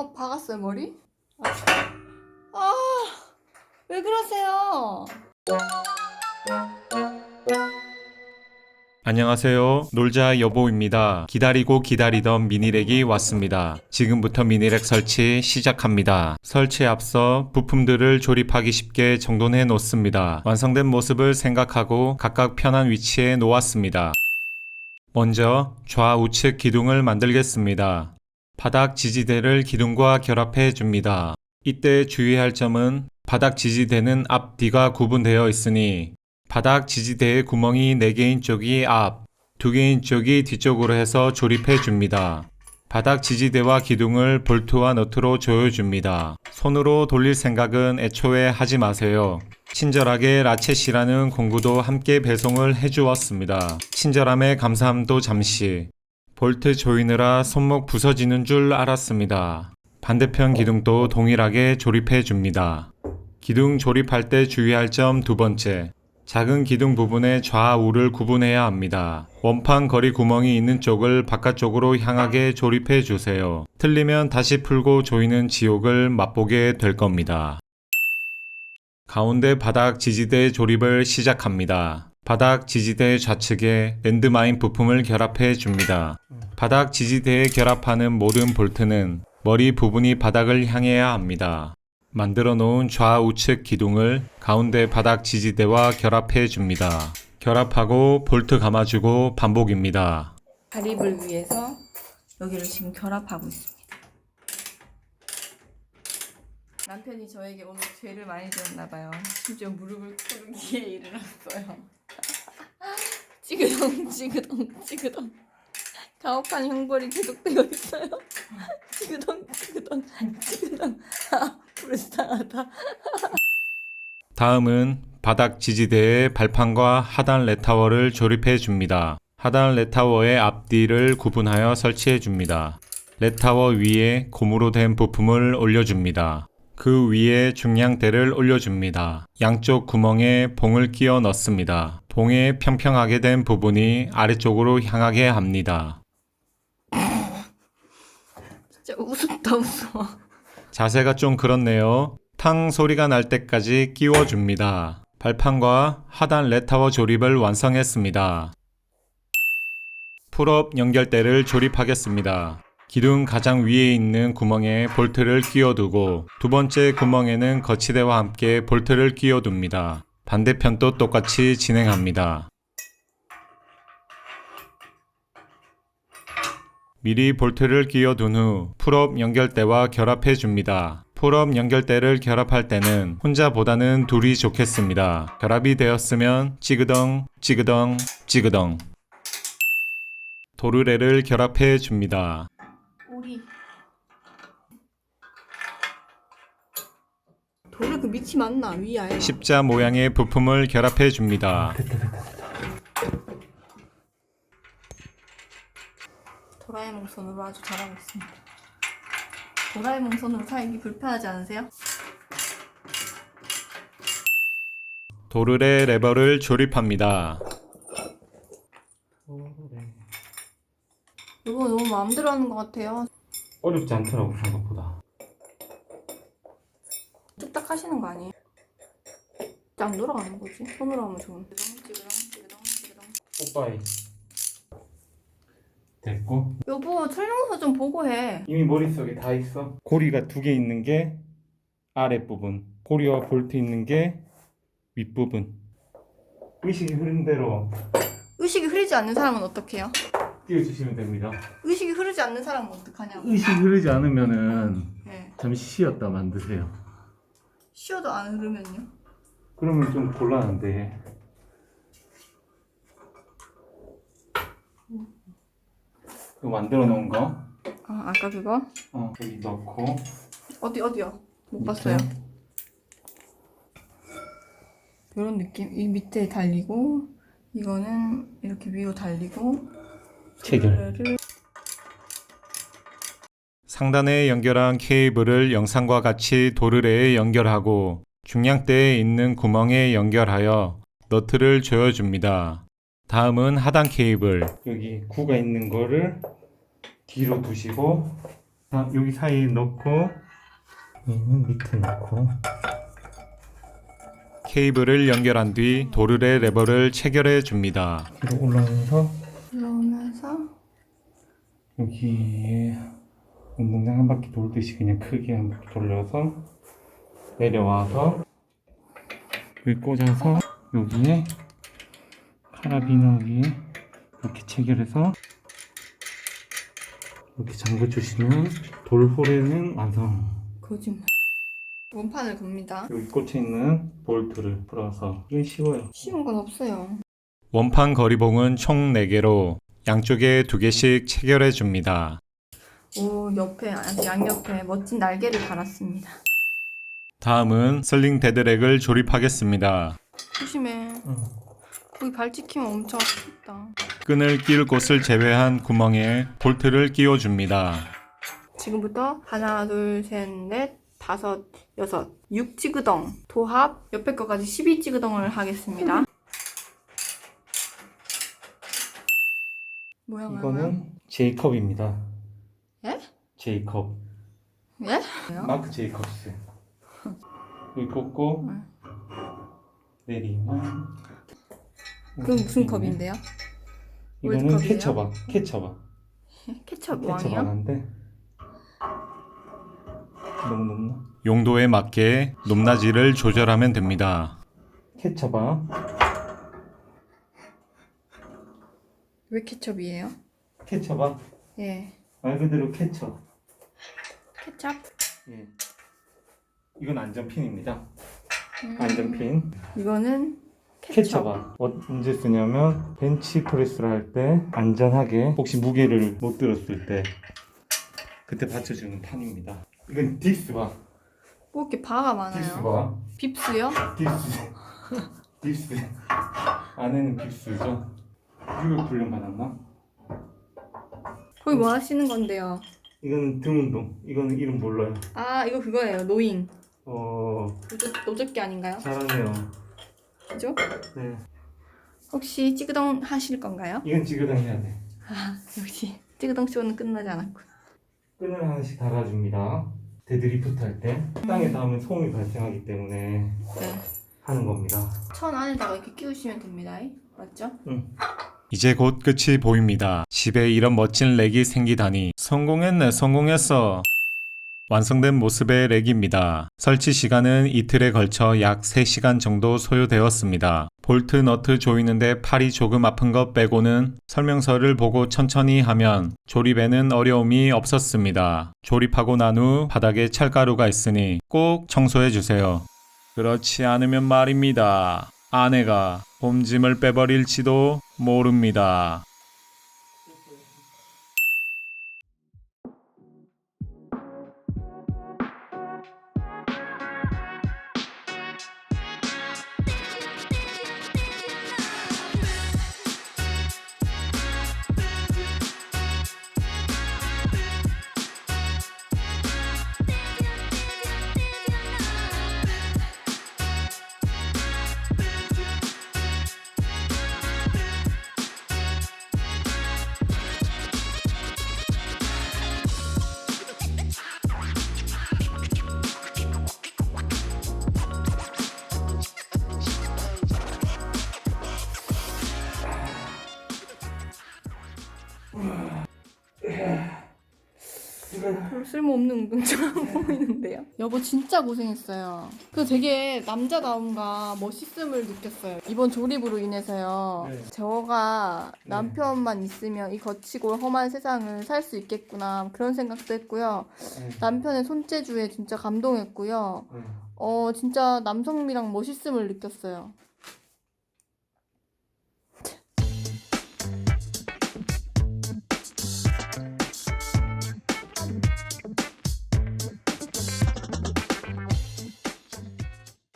어, 박았어요, 머리? 아, 왜 그러세요? 안녕하세요. 놀자 여보입니다. 기다리고 기다리던 미니렉이 왔습니다. 지금부터 미니렉 설치 시작합니다. 설치에 앞서 부품들을 조립하기 쉽게 정돈해 놓습니다. 완성된 모습을 생각하고 각각 편한 위치에 놓았습니다. 먼저 좌우측 기둥을 만들겠습니다. 바닥 지지대를 기둥과 결합해 줍니다. 이때 주의할 점은 바닥 지지대는 앞뒤가 구분되어 있으니 바닥 지지대의 구멍이 4개인 쪽이 앞, 2개인 쪽이 뒤쪽으로 해서 조립해 줍니다. 바닥 지지대와 기둥을 볼트와 너트로 조여줍니다. 손으로 돌릴 생각은 애초에 하지 마세요. 친절하게 라쳇이라는 공구도 함께 배송을 해주었습니다. 친절함에 감사함도 잠시. 볼트 조이느라 손목 부서지는 줄 알았습니다. 반대편 기둥도 동일하게 조립해 줍니다. 기둥 조립할 때 주의할 점 두 번째. 작은 기둥 부분의 좌우를 구분해야 합니다. 원판 거리 구멍이 있는 쪽을 바깥쪽으로 향하게 조립해 주세요. 틀리면 다시 풀고 조이는 지옥을 맛보게 될 겁니다. 가운데 바닥 지지대 조립을 시작합니다. 바닥 지지대 좌측에 랜드마인 부품을 결합해 줍니다. 바닥 지지대에 결합하는 모든 볼트는 머리 부분이 바닥을 향해야 합니다. 만들어 놓은 좌우측 기둥을 가운데 바닥 지지대와 결합해 줍니다. 결합하고 볼트 감아주고 반복입니다. 가립을 위해서 여기를 지금 결합하고 있습니다. 남편이 저에게 오늘 죄를 많이 지었나 봐요. 심지어 무릎을 꿇기에 이르렀어요. 찌그덩 찌그덩 찌그덩 가혹한 형벌이 계속되고 있어요. 찌그덩 찌그덩 찌그덩 아 불쌍하다. 다음은 바닥 지지대에 발판과 하단 레타워를 조립해 줍니다. 하단 레타워의 앞뒤를 구분하여 설치해 줍니다. 레타워 위에 고무로 된 부품을 올려줍니다. 그 위에 중량대를 올려줍니다. 양쪽 구멍에 봉을 끼워 넣습니다. 봉에 평평하게 된 부분이 아래쪽으로 향하게 합니다. 진짜 우습다 웃어. 자세가 좀 그렇네요. 탕 소리가 날 때까지 끼워줍니다. 발판과 하단 레타워 조립을 완성했습니다. 풀업 연결대를 조립하겠습니다. 기둥 가장 위에 있는 구멍에 볼트를 끼워두고 두 번째 구멍에는 거치대와 함께 볼트를 끼워둡니다. 반대편도 똑같이 진행합니다. 미리 볼트를 끼워둔 후 풀업 연결대와 결합해 줍니다. 풀업 연결대를 결합할 때는 혼자보다는 둘이 좋겠습니다. 결합이 되었으면 찌그덩 찌그덩 찌그덩 도르래를 결합해 줍니다. 우리 돌을 그 밑이 맞나 위아래? 십자 모양의 부품을 결합해 줍니다. 도라에몽 손으로 아주 잘하고 있습니다. 도라에몽 손으로 살기 불편하지 않으세요? 도르래 레버를 조립합니다. 이거 너무 마음대로 하는 것 같아요. 어렵지 않더라고 생각보다. 뚝딱 하시는 거 아니에요? 딱 돌아가는 거지. 손으로 하면 좋은데. 오빠이 됐고 여보 설명서 좀 보고 해. 이미 머릿속에 다 있어. 고리가 두 개 있는 게 아랫부분, 고리와 볼트 있는 게 윗부분. 의식이 흐른 대로 의식이 흐르지 않는 사람은 어떡해요? 띄워주시면 됩니다. 의식이 흐르지 않는 사람은 어떡하냐고. 의식이 흐르지 않으면은 네. 잠시 쉬었다 만드세요. 쉬어도 안 흐르면요? 그러면 좀 곤란한데. 그 만들어 놓은 거, 아 아까 그거? 어, 여기 넣고. 어디 어디요? 못 봤어요. 이런 느낌. 이 밑에 달리고 이거는 이렇게 위로 달리고 체결. 를 상단에 연결한 케이블을 영상과 같이 도르래에 연결하고 중량대에 있는 구멍에 연결하여 너트를 조여줍니다. 다음은 하단 케이블 여기 구가 있는 거를 뒤로 두시고 자, 여기 사이에 넣고 얘는 밑에 넣고 케이블을 연결한 뒤 도르래 레버를 체결해 줍니다. 뒤로 올라오면서 올라오면서 여기에 운동장 한 바퀴 돌듯이 그냥 크게 한 바퀴 돌려서 내려와서 여기 꽂아서 여기에 카라비너 위에 이렇게 체결해서 이렇게 잠궈 주시면 돌호레는 완성. 거짓말. 원판을 겁니다. 여기 꽂혀 있는 볼트를 풀어서 이게 쉬워요. 쉬운 건 없어요. 원판 거리봉은 총 4개로 양쪽에 2개씩 체결해 줍니다. 오 옆에 양옆에 멋진 날개를 달았습니다. 다음은 슬링 데드렉을 조립하겠습니다. 조심해. 거기 발 찍히면 엄청 아프겠다. 끈을 끼울 곳을 제외한 구멍에 볼트를 끼워 줍니다. 지금부터 하나, 둘, 셋, 넷, 다섯, 여섯, 육 찌그덩 도합 옆에 거까지 12 찌그덩을 하겠습니다. 모양은 이거는 제이컵입니다. 예? 제이컵. 예? 마크 제이컵스. 여기 꽂고 응. 내리면 그건 무슨 컵인데요? 이거는 월드컵이에요? 케첩아. 케첩아. 케첩 왕이요? 하나인데 너무 높나? 용도에 맞게 높낮이를 조절하면 됩니다. 케첩아. 왜 케첩이에요? 케첩아. 예. 말 그대로 케첩. 케첩? 예. 이건 안전핀입니다. 음, 안전핀. 이거는 케첩. 케첩아. 언제 쓰냐면 벤치 프레스를 할 때 안전하게 혹시 무게를 못 들었을 때 그때 받쳐주는 판입니다. 이건 딥스바. 뭐 이렇게 바가 많아요? 딥스바. 빕스요? 딥스. 딥스. 안에는 빕스죠. 이거 훈련 받았나? 거기 뭐 하시는 건데요? 이거는 등 운동. 이거는 이름 몰라요. 아 이거 그거예요. 노잉. 어 노적기 아닌가요? 잘하네요. 그죠? 네. 혹시 찌그덩 하실 건가요? 이건 찌그당 해야 돼. 아 역시 찌그덩 쇼는 끝나지 않았군. 끈을 하나씩 달아줍니다. 데드리프트 할 때 땅에 닿으면 소음이 발생하기 때문에 네. 하는 겁니다. 천 안에다가 이렇게 끼우시면 됩니다. 맞죠? 이제 곧 끝이 보입니다. 집에 이런 멋진 렉이 생기다니 성공했네 성공했어. 완성된 모습의 렉입니다. 설치 시간은 이틀에 걸쳐 약 3시간 정도 소요되었습니다. 볼트 너트 조이는데 팔이 조금 아픈 것 빼고는 설명서를 보고 천천히 하면 조립에는 어려움이 없었습니다. 조립하고 난 후 바닥에 찰가루가 있으니 꼭 청소해 주세요. 그렇지 않으면 말입니다. 아내가 봄짐을 빼버릴지도 모릅니다. 별로 쓸모없는 운동처럼 보이는데요. 여보 진짜 고생했어요. 그 되게 남자다움과 멋있음을 느꼈어요. 이번 조립으로 인해서요. 네. 저가 네. 남편만 있으면 이 거치고 험한 세상을 살 수 있겠구나 그런 생각도 했고요. 남편의 손재주에 진짜 감동했고요. 어 진짜 남성미랑 멋있음을 느꼈어요.